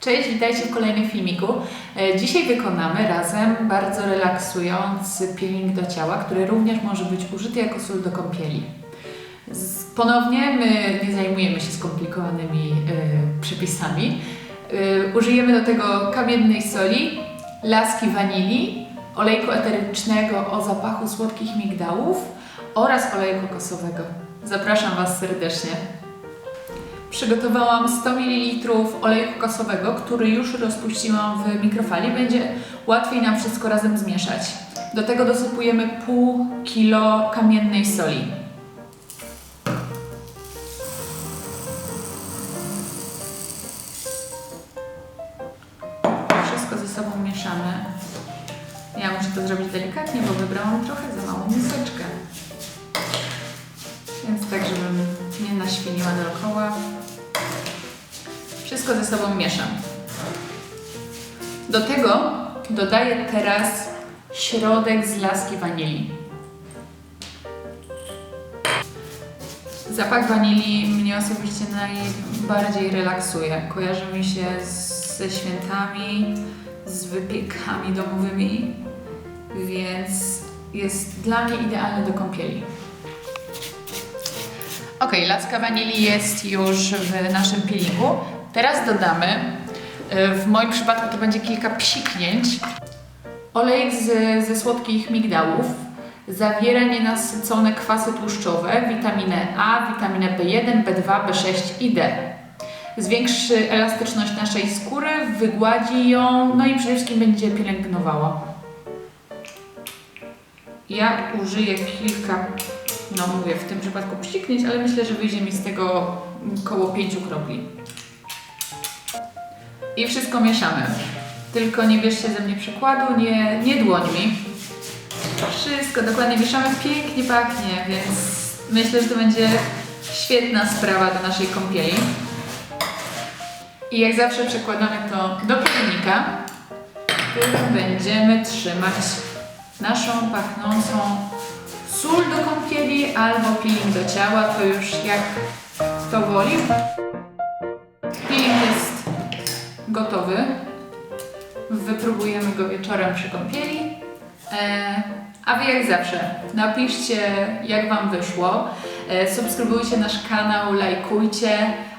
Cześć, witajcie w kolejnym filmiku. E, Dzisiaj wykonamy razem bardzo relaksujący peeling do ciała, który również może być użyty jako sól do kąpieli. Ponownie my nie zajmujemy się skomplikowanymi e, przepisami. E, użyjemy do tego kamiennej soli, laski wanilii, olejku eterycznego o zapachu słodkich migdałów oraz oleju kokosowego. Zapraszam Was serdecznie. Przygotowałam 100 ml oleju kokosowego, który już rozpuściłam w mikrofali. Będzie łatwiej nam wszystko razem zmieszać. Do tego dosypujemy pół kilo kamiennej soli. Wszystko ze sobą mieszamy. Ja muszę to zrobić delikatnie, bo wybrałam trochę za małą miseczkę. Więc tak, żebym nie naświniła dookoła. Wszystko ze sobą mieszam. Do tego dodaję teraz środek z laski wanilii. Zapach wanilii mnie osobiście najbardziej relaksuje. Kojarzy mi się ze świętami, z wypiekami domowymi, więc jest dla mnie idealny do kąpieli. Ok, laska wanilii jest już w naszym peelingu. Teraz dodamy, y, w moim przypadku to będzie kilka psiknięć, olejek z, ze słodkich migdałów, zawiera nienasycone kwasy tłuszczowe, witaminę A, witaminę B1, B2, B6 i D. Zwiększy elastyczność naszej skóry, wygładzi ją, no i przede wszystkim będzie pielęgnowała. Ja użyję kilka, no mówię w tym przypadku psiknięć, ale myślę, że wyjdzie mi z tego około 5 kropli. I wszystko mieszamy. Tylko nie bierzcie ze mnie przykładu, nie, nie dłońmi. Wszystko dokładnie mieszamy, pięknie pachnie, więc myślę, że to będzie świetna sprawa do naszej kąpieli. I jak zawsze przekładamy to do pojemnika, w którym będziemy trzymać naszą pachnącą sól do kąpieli albo peeling do ciała, to już jak kto woli. Peeling jest gotowy. Wypróbujemy go wieczorem przy kąpieli. E, a Wy jak zawsze napiszcie jak Wam wyszło. E, subskrybujcie nasz kanał, lajkujcie,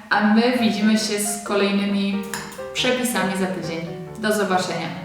a my widzimy się z kolejnymi przepisami za tydzień. Do zobaczenia.